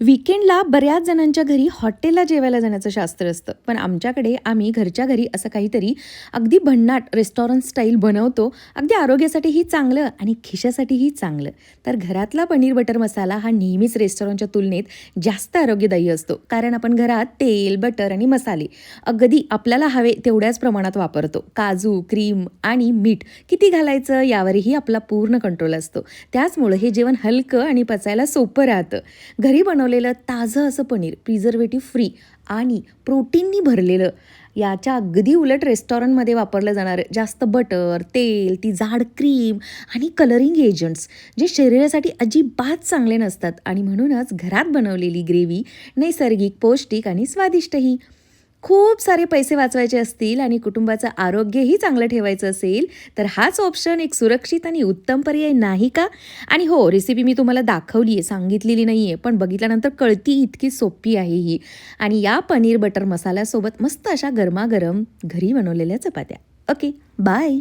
विकेंडला बऱ्याच जणांच्या घरी हॉटेलला जेवायला जाण्याचं शास्त्र असतं. पण आमच्याकडे आम्ही घरच्या घरी असं काहीतरी अगदी भन्नाट रेस्टॉरंट स्टाईल बनवतो. अगदी आरोग्यासाठीही चांगलं आणि खिशासाठीही चांगलं. तर घरातला पनीर बटर मसाला हा नेहमीच रेस्टॉरंटच्या तुलनेत जास्त आरोग्यदायी असतो. कारण आपण घरात तेल बटर आणि मसाले अगदी आपल्याला हवे तेवढ्याच प्रमाणात वापरतो. काजू क्रीम आणि मीठ किती घालायचं यावरही आपला पूर्ण कंट्रोल असतो. त्याचमुळं हे जेवण हलकं आणि पचायला सोपं राहतं. घरी बनवलेलं ताजं असं पनीर प्रिझर्वेटिव्ह फ्री आणि प्रोटीननी भरलेलं. याच्या अगदी उलट रेस्टॉरंटमध्ये वापरलं जाणारं जास्त बटर तेल ती जाड क्रीम आणि कलरिंग एजंट्स जे शरीरासाठी अजिबात चांगले नसतात. आणि म्हणूनच घरात बनवलेली ग्रेव्ही नैसर्गिक पौष्टिक आणि स्वादिष्टही. खूप सारे पैसे वाचवायचे असतील आणि कुटुंबाचं आरोग्यही चांगलं ठेवायचं असेल तर हाच ऑप्शन एक सुरक्षित आणि उत्तम पर्याय नाही का? आणि हो रेसिपी मी तुम्हाला दाखवली आहे सांगितलेली नाही आहे पण बघितल्यानंतर कळती इतकी सोपी आहे ही. आणि या पनीर बटर मसाल्यासोबत मस्त अशा गरमागरम घरी बनवलेल्या चपात्या. Okay bye